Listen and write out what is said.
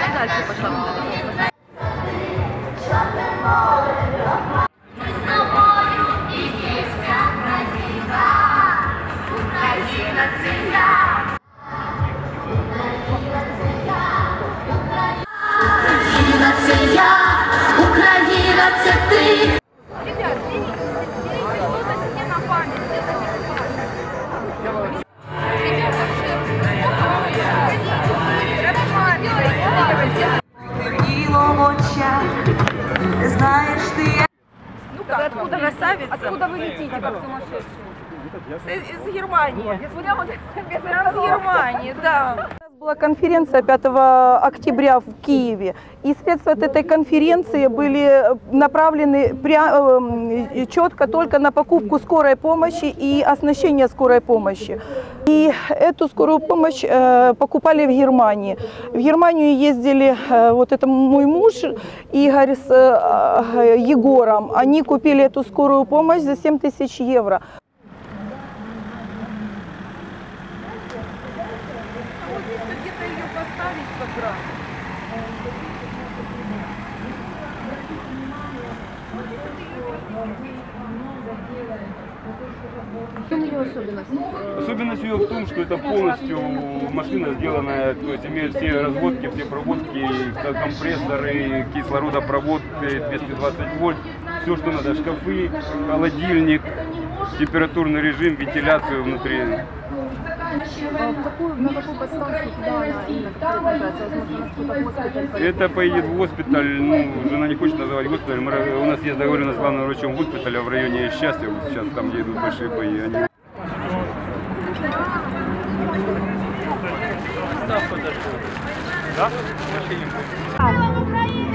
Ne kadar çok başarılı. Діло в очах, знаєш ти, Откуда красавица? Откуда вы летите, как сумасшедшие? Из, из Германии. Из Германии, да. Была конференция 5 октября в Киеве, и средства от этой конференции были направлены эм, четко только на покупку скорой помощи и оснащение скорой помощи. И эту скорую помощь э, покупали в Германии. В Германию ездили э, вот это мой муж Игорь с э, Егором. Они купили эту скорую помощь за 7 тысяч евро. Где-то ее поставить как раз. Особенность ее в том, что это полностью машина сделанная, то есть имеет все разводки, все проводки, компрессоры, кислородопровод э, 220 вольт, все, что надо, шкафы, холодильник, температурный режим, вентиляцию внутри. Это поедет в госпиталь, ну, жена не хочет называть госпиталь, Мы у нас есть договоренность с главным врачом госпиталя в районе Счастья, вот сейчас там, где идут большие бои, они да? Украины!